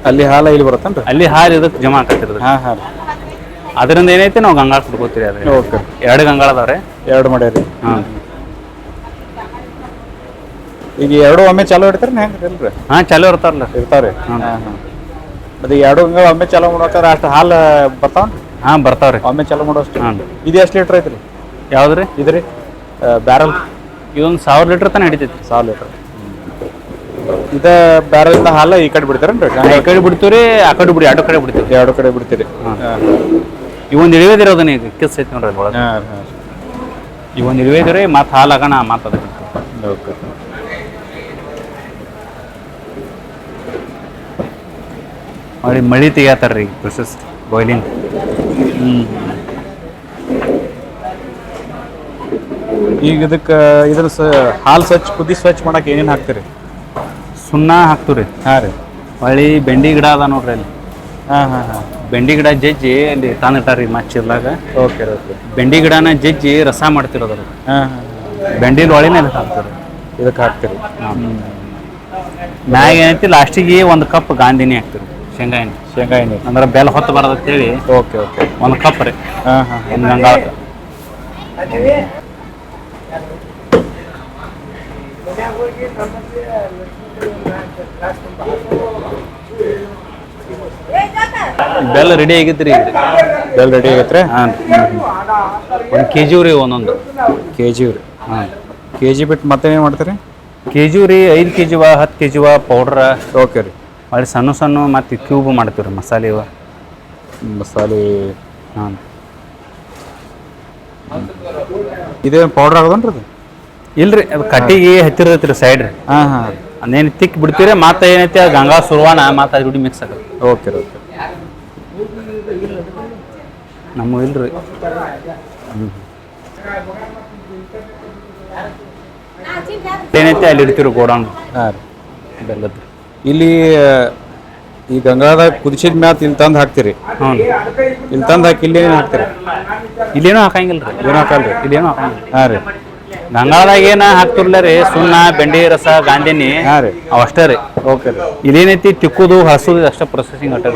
S1: ಅಲ್ಲಿ ಹಾಲ ಇಲ್ಲಿ ಬರುತ್ತೇನ್ರಿ?
S3: ಅಲ್ಲಿ ಹಾಲು ಇದಕ್ಕೆ ಜಮಾ ಆಕತ್ತಿರೋದು
S1: ಹಾ ಹಾ ರೀ.
S3: ಅದರಿಂದ ಏನೈತಿ ನಾವು ಗಂಗಾಳ ಕುಡ್ಕೋತೀರಿ ಅದ್ರ
S1: ಓಕೆ
S3: ಎರಡು ಗಂಗಾಳ ಅದಾವ್ರಿ.
S1: ಎರಡು ಮಾಡ್ಯಾರಿ
S3: ಹಾಂ.
S1: ಈಗ ಎರಡು ಒಮ್ಮೆ ಚಾಲೂ ಇಡ್ತಾರೆ ಹೆಂಗೆ ಇಲ್ರಿ?
S3: ಹಾಂ ಚಲೋ ಇರ್ತಾರಲ್ಲ.
S1: ಇರ್ತಾವ್ರಿ. ಹಾ. ಹಾ ಎರಡು ಗಂಗಾಳ ಒಮ್ಮೆ ಚಾಲೂ ಮಾಡ್ಬೇಕಾದ್ರೆ ಅಷ್ಟು ಹಾಲು ಬರ್ತಾವ
S3: ಹಾಂ ಬರ್ತಾವ್ರಿ.
S1: ಒಮ್ಮೆ ಚಾಲೂ ಮಾಡೋಷ್ಟು.
S3: ಹಾಂ.
S1: ಇದು ಎಷ್ಟು ಲೀಟ್ರ್ ಐತ್ರಿ?
S3: ಯಾವ್ದ್ರಿ?
S1: ಇದ್ರಿ? ಬ್ಯಾರಲ್.
S3: ಇದೊಂದು ಸಾವಿರ ಲೀಟ್ರ್ ತಾನೇ ಹಿಡಿತೈತಿ.
S1: ಸಾವಿರ ಲೀಟ್ರ್. ಇದ ಬ್ಯಾರಲಿಂದ ಹಾಲ ಈ ಕಡೆ ಬಿಡ್ತಾರೇನ್ರಿ
S3: ಈ ಕಡೆ ಬಿಡ್ತೀವ್ರಿ ಆ ಕಡೆ ಬಿಡಿ ಎರಡು ಕಡೆ ಬಿಡ್ತೀವಿ
S1: ಎರಡು ಕಡೆ ಬಿಡ್ತೀರಿ.
S3: ಇವೊಂದು ಇಳಿಯೋದಿರೋದನ್ನ ಇದು ಕಿಸ್ ಐತಿ ನೋಡ್ರಿ
S1: ಹಾಂ
S3: ಇವೊಂದು ಇಳಿಯೋದ್ರಿ ಮತ್ತೆ ಹಾಲು ಆಗೋಣ ಮತ್ತೆ ಅದಕ್ಕೆ.
S1: ಓಕೆ.
S3: ನೋಡಿ ಮಳಿ ತೆಗಿಯತ್ತಾರ್ರಿ ಪ್ರೊಸೆಸ್ ಬಾಯ್ಲಿಂಗ್
S1: ಈಗ ಇದಕ್ಕೆ ಇದ್ರ ಸ ಹಾಲು ಸ್ವಚ್ಛ ಕುದಿ ಸ್ವಚ್ಛ ಮಾಡಕ್ಕೆ ಏನೇನು ಹಾಕ್ತೀರಿ?
S3: ಸುಣ್ಣ ರೀ
S1: ಹಾಂ ರೀ.
S3: ಹೊಳ್ಳಿ ಬೆಂಡಿ ಗಿಡ ಅದ ನೋಡ್ರಿ ಅಲ್ಲಿ.
S1: ಹಾಂ ಹಾಂ ಹಾಂ.
S3: ಬೆಂಡಿ ಗಿಡ ಜಜ್ಜಿ ಅಲ್ಲಿ ತಾನಿಟ್ಟಾರ್ರಿ ಮಚ್ಚಿರ್ಲಾಗ
S1: ಓಕೆ ಓಕೆ.
S3: ಬೆಂಡಿ ಗಿಡನ ಜಜ್ಜಿ ರಸ ಮಾಡ್ತಿರೋದ್ರ
S1: ಹಾಂ ಹಾಂ
S3: ಬೆಂಡಿ ಒಳಿನ ಇದಕ್ಕೆ ಹಾಕ್ತಾರೆ.
S1: ಇದಕ್ಕೆ ಹಾಕ್ತೀರಿ.
S3: ಮ್ಯಾಗ ಏನೈತಿ ಲಾಸ್ಟಿಗೆ ಒಂದು ಕಪ್ ಗಾಂಧಿನಿ ಹಾಕ್ತೀರಿ ಶೇಂಗಾ ಎಣ್ಣೆ
S1: ಶೇಂಗಾ ಎಣ್ಣೆ
S3: ಅಂದ್ರೆ ಬೆಲ್ಲ ಹೊತ್ತು ಬರೋದಂತೇಳಿ
S1: ಓಕೆ ಓಕೆ.
S3: ಒಂದು ಕಪ್ ರೀ.
S1: ಹಾಂ ಹಾಂ
S3: ಒಂದು ಬೆಲ್ಲ ರೆಡಿ ಆಗೈತ್ರಿ. ರೀ
S1: ಬೆಲ್ ರೆಡಿ ಆಗೈತ್ರಿ?
S3: ಹಾಂ. ಒಂದು ಕೆ ಜಿ ರೀ ಒಂದೊಂದು.
S1: ಕೆ ಜಿ ರೀ
S3: ಹಾಂ.
S1: ಕೆ ಜಿ ಬಿಟ್ಟು ಮತ್ತೇನು ಮಾಡ್ತೀರಿ?
S3: ಕೆ ಜಿ ರೀ ಐದು ಕೆ ಜಿವ ಹತ್ತು ಕೆ ಜಿವ ಪೌಡ್ರ
S1: ಓಕೆ ರೀ.
S3: ಮಳೆ ಸಣ್ಣ ಸಣ್ಣ ಮತ್ತು ಕ್ಯೂಬ್ ಮಾಡ್ತೀವಿ ರೀ ಮಸಾಲೆ ಇವ.
S1: ಮಸಾಲೆ.
S3: ಹಾಂ.
S1: ಇದೇನು ಪೌಡ್ರ್ ಆಗೋದನ್ರಿ ಅದು?
S3: ಇಲ್ರಿ ಅದು ಕಟ್ಟಿಗೆ ಹತ್ತಿರತ್ರಿ ರೀ ಸೈಡ್ ರೀ.
S1: ಹಾಂ ಹಾಂ.
S3: ಅದೇನು ತಿಕ್ ಬಿಡ್ತೀರಿ ಮತ್ತೆ ಏನೈತಿ ಅದು ಗಂಗಾ ಸುರುವಾನ ಮತ್ತೆ ಅದ್ರ ಜೋಡಿ ಮಿಕ್ಸ್ ಆಗತ್ತೆ.
S1: ಓಕೆ ರೀ ಓಕೆ
S3: ನಮ್ಮ ಇಲ್ರಿ. ಏನೈತಿ ಅಲ್ಲಿ ಇಡ್ತೀವಿ ಗೋಡೌನ್?
S1: ಹಾಂ ರೀ.
S3: ಬೆಲ್ಲದ.
S1: ಇಲ್ಲಿ ಈ ಗಂಗಾದಾಗ ಕುದಿಸಿದ ಮ್ಯಾತ್ ಇಲ್ಲಿ ತಂದು ಹಾಕ್ತೀರಿ.
S3: ಹ್ಞೂ
S1: ಇಲ್ಲಿ ತಂದು ಹಾಕಿ ಇಲ್ಲಿ ಏನು ಹಾಕ್ತೀರಿ?
S3: ಇಲ್ಲೇನೂ ಹಾಕಂಗಿಲ್ಲ ರೀ
S1: ಏನು ಹಾಕಲ್ರಿ?
S3: ಇಲ್ಲೇನೂ ಹಾಕಂಗಿಲ್ಲ
S1: ಹಾಂ ರೀ.
S3: ಗಂಗಾಳದಾಗ ಏನ ಹಾಕ್ತಿರ್ಲ ರೀ ಸುಣ್ಣ ಬೆಂಡಿ ರಸ ಗಾಂಧಿನಿ
S1: ಹಾಂ ರೀ.
S3: ಅವಷ್ಟೇ ರೀ.
S1: ಓಕೆ ರೀ.
S3: ಇಲ್ಲೇನೈತಿ ತಿಕ್ಕುದು ಹಸುದು ಅಷ್ಟೇ ಪ್ರೊಸೆಸಿಂಗ್ ಅಟ್ಟ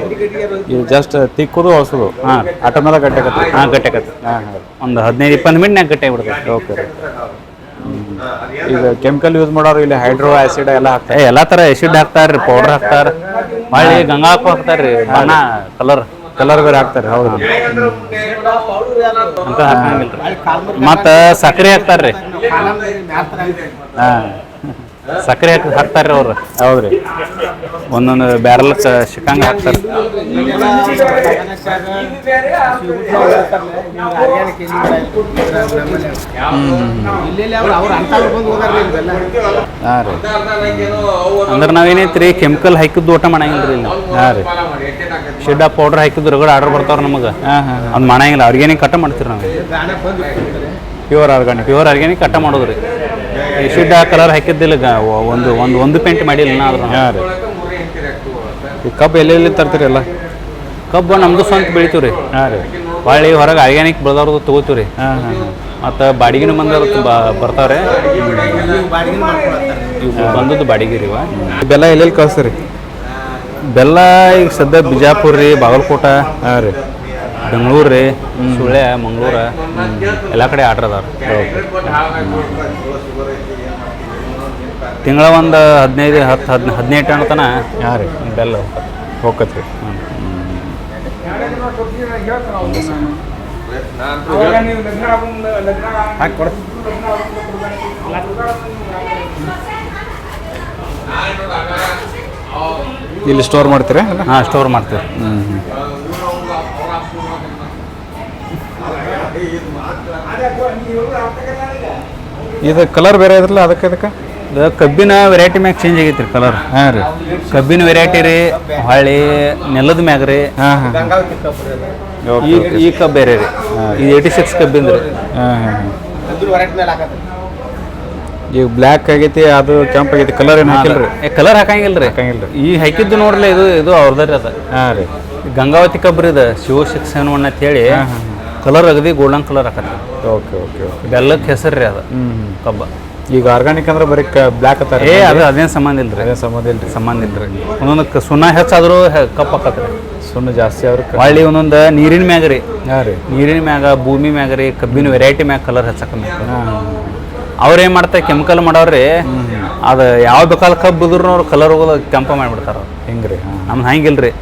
S1: ಇದು ಜಸ್ಟ್ ತಿಕ್ಕುದು ಹೊಸದು
S3: ಹಾಂ.
S1: ಆಟ ಮೇಲೆ ಗಟ್ಟೆ
S3: ಹಾಂ ಗಟ್ಟೆಕತ್ತೆ
S1: ಹಾಂ ಹಾಂ
S3: ಒಂದು ಹದಿನೈದು ಇಪ್ಪತ್ತು ಮಿನಿಟ್ನಾಗ ಗಟ್ಟೆ ಬಿಡ್ತೈತಿ
S1: ಓಕೆ ರೀ. ಈಗ ಕೆಮಿಕಲ್ ಯೂಸ್ ಮಾಡೋರು ಇಲ್ಲಿ ಹೈಡ್ರೋ ಆಸಿಡ್ ಎಲ್ಲ ಹಾಕ್ತಾರೆ.
S3: ಎಲ್ಲ ಎಲ್ಲಾ ತರ ಹಾಕ್ತಾರೆ ಹಾಕ್ತಾರ್ರಿ ಪೌಡರ್ ಹಾಕ್ತಾರ. ಮಳೆ ಗಂಗಾಕು ಹಾಕ್ತಾರ್ರಿ ಬಣ್ಣ ಕಲರ್
S1: ಕಲರ್ ಬೇರೆ ಹಾಕ್ತಾರೆ ಹೌದು.
S3: ಅಂತ ಸಕ್ರೆ ಮತ್ತ ಸಕ್ಕರೆ ಹಾಕ್ತಾರ್ರಿ.
S1: ಹಾಂ.
S3: ಸಕ್ಕರೆ ಹಾಕಿ ಹಾಕ್ತಾರ್ರಿ ಅವ್ರು.
S1: ಹೌದು ರೀ
S3: ಒಂದೊಂದು ಬ್ಯಾರಲ್ ಸಿಕ್ಕಂಗ ಹಾಕ್ತಾರೆ.
S1: ಹಾಂ ರೀ.
S3: ಅಂದ್ರ ನಾವೇನೈತ್ರಿ ಕೆಮಿಕಲ್ ಹಾಕಿದ್ದು ಊಟ ಮಾಡಂಗಿಲ್ಲ ಇಲ್ಲಿ
S1: ಹಾಂ ರೀ.
S3: ಶಿಡ್ಡ ಪೌಡರ್ ಹಾಕಿದ್ದು ರಗಡ ಆರ್ಡರ್ ಬರ್ತಾವ್ರ ನಮಗೆ.
S1: ಹಾಂ ಹಾಂ
S3: ಅದ್ ಮಾಡಂಗಿಲ್ಲ ಅವ್ರಿಗೇನೇ ಕಟ್ಟ ಮಾಡ್ತೀರಿ ನಾವು.
S1: ಪ್ಯೂರ್ ಆರ್ಗಾನಿಕ್
S3: ಪ್ಯೂರ್ ಆರ್ಗ್ಯಾನಿಕ್ ಕಟ್ಟ ಮಾಡೋದು ರೀ ಈ ಶುದ್ಧ ಕಲರ್ ಹಾಕಿದ್ದಿಲ್ಲ ಗ- ಒ- ಒಂದು ಒಂದು ಒಂದು ಪೇಂಟ್ ಮಾಡಿಲ್ಲ ನಾ ಅದ್ರ
S1: ಹಾಂ ರೀ. ಈ ಕಬ್ಬು ಎಲ್ಲೆಲ್ಲಿ ತರ್ತೀರಿ ಎಲ್ಲ?
S3: ಕಬ್ಬು ನಮ್ದು ಸ್ವಂತ ಬೆಳಿತೀವಿ ರೀ
S1: ಹಾಂ ರೀ.
S3: ಹೊಳ್ಳಿ ಹೊರಗೆ ಆರ್ಗ್ಯಾನಿಕ್ ಬೆಳೆದವ್ರದ್ದು ತಗೋತೀವಿ ರೀ
S1: ಹಾಂ ಹಾಂ.
S3: ಮತ್ತು ಬಾಡಿಗೆನೂ ಬಂದವ್ರು ತುಂಬ ಬರ್ತಾವ್ರೆ. ಇವು ಬಂದದ್ದು ಬಾಡಿಗೆ ರೀ ಇವ.
S1: ಬೆಲ್ಲ ಎಲ್ಲೆಲ್ಲಿ ಕಳಿಸ್ತೀರಿ?
S3: ಬೆಲ್ಲ ಈಗ ಸದ್ಯ ಬಿಜಾಪುರ ರೀ ಬಾಗಲಕೋಟ.
S1: ಹಾಂ ರೀ.
S3: ಬೆಂಗಳೂರು ರೀ ಸುಳ್ಯ ಮಂಗಳೂರು ಎಲ್ಲ ಕಡೆ ಆರ್ಡ್ರ್ ಅದಾರ ತಿಂಗಳ ಒಂದು ಹದಿನೈದು ಹತ್ತು ಹದ್ ಹದಿನೈದು ಟನ್ ತನ
S1: ಹಾಂ ರೀ.
S3: ಬೆಲ್ಲ.
S1: ಹೋಗತ್ ರೀ ಇಲ್ಲಿ ಸ್ಟೋರ್ ಮಾಡ್ತೀರಾ?
S3: ಹಾಂ ಸ್ಟೋರ್ ಮಾಡ್ತೀವಿ.
S1: ಹ್ಞೂ ಹ್ಞೂ ಇದು ಕಲರ್ ಬೇರೆ ಇದ್ರಲ್ಲ ಅದಕ್ಕೆ ಅದಕ್ಕೆ
S3: ಇದು ಕಬ್ಬಿನ ವೆರೈಟಿ ಮ್ಯಾಗ ಚೇಂಜ್ ಆಗೈತೆ ರೀ ಕಲರ್
S1: ಹಾಂ ರೀ.
S3: ಕಬ್ಬಿನ ವೆರೈಟಿ ರೀ ಹೊಳ್ಳಿ ನೆಲದ ಮ್ಯಾಗ ರೀ.
S1: ಹಾಂ ಹಾಂ.
S3: ಈ ಈ ಕಬ್ಬು ಬೇರೆ ರೀ. ಇದು ಏಯ್ಟಿ ಸಿಕ್ಸ್ ಕಬ್ಬಿಂದ ರೀ.
S1: ಹಾಂ ಹಾಂ ಈಗ ಬ್ಲ್ಯಾಕ್ ಆಗೈತಿ ಅದು ಕೆಂಪ್ ಆಗೈತಿ. ಕಲರ್ ಏನು ಹಾಕಿಲ್ಲ ರೀ?
S3: ಕಲರ್ ಹಾಕಂಗಿಲ್ಲ ರೀ.
S1: ಹಾಕಂಗಿಲ್ಲ ರೀ.
S3: ಈ ಹಾಕಿದ್ದು ನೋಡ್ಲಿ ಇದು ಇದು ಅವ್ರದ್ದ ರೀ ಅದ.
S1: ಹಾಂ ರೀ.
S3: ಗಂಗಾವತಿ ಕಬ್ರಿ ಇದು ಶಿವ ಸಿಕ್ಸ್ ಸೆವೆನ್ ಒನ್ ಅಂತ ಹೇಳಿ ಕಲರ್ ಅಗದಿ ಗೋಲ್ಡನ್ ಕಲರ್ ಹಾಕತ್ತೆ
S1: ಓಕೆ ಓಕೆ ಓಕೆ
S3: ಬೆಲ್ಲಕ್ಕೆ ಹೆಸರು ರೀ ಅದು. ಕಬ್ಬ.
S1: ಈಗ ಆರ್ಗಾನಿಕ್ ಅಂದ್ರೆ ಬರೀ ಬ್ಲಾಕ್ ಬ್ಲ್ಯಾಕ್ ಅತ್ತಾರ
S3: ಏ ಅದು ಅದೇನು ಸಂಬಂಧ ಇಲ್ಲ ರೀ
S1: ಅದೇ ಸಂಬಂಧ ಇಲ್ಲ ರೀ
S3: ಸಂಬಂಧ ಇಲ್ಲ ರೀ ಒಂದೊಂದು ಸುಣ್ಣ ಹೆಚ್ಚಾದರೂ ಕಪ್ ಹಾಕತ್ತೆ
S1: ಸುಣ್ಣ ಜಾಸ್ತಿ ಅವ್ರ
S3: ಹೊಳ್ಳಿ ಒಂದೊಂದು ನೀರಿನ ಮ್ಯಾಗ ರೀ.
S1: ಹಾಂ ರೀ.
S3: ನೀರಿನ ಮ್ಯಾಗ ಭೂಮಿ ಮ್ಯಾಗ ರೀ ಕಬ್ಬಿನ ವೆರೈಟಿ ಮ್ಯಾಗ ಕಲರ್ ಹೆಚ್ಚಕಮ್ಮಿ.
S1: ಹಾಂ ಹಾಂ
S3: ಅವ್ರು ಏನು ಮಾಡ್ತಾರೆ ಕೆಮಿಕಲ್ ಮಾಡವ್ರಿ ಅದು ಯಾವ ಬೇಕಾದ ಕಬ್ಬು ಇದ್ರು ಅವ್ರು ಕಲರ್ ಹೋಗೋದು ಕೆಂಪ ಮಾಡಿಬಿಡ್ತಾರೆ ಅವ್ರು.
S1: ಹಿಂಗೆ ರೀ?
S3: ನಮ್ದು ಹಂಗಿಲ್ಲ ರೀ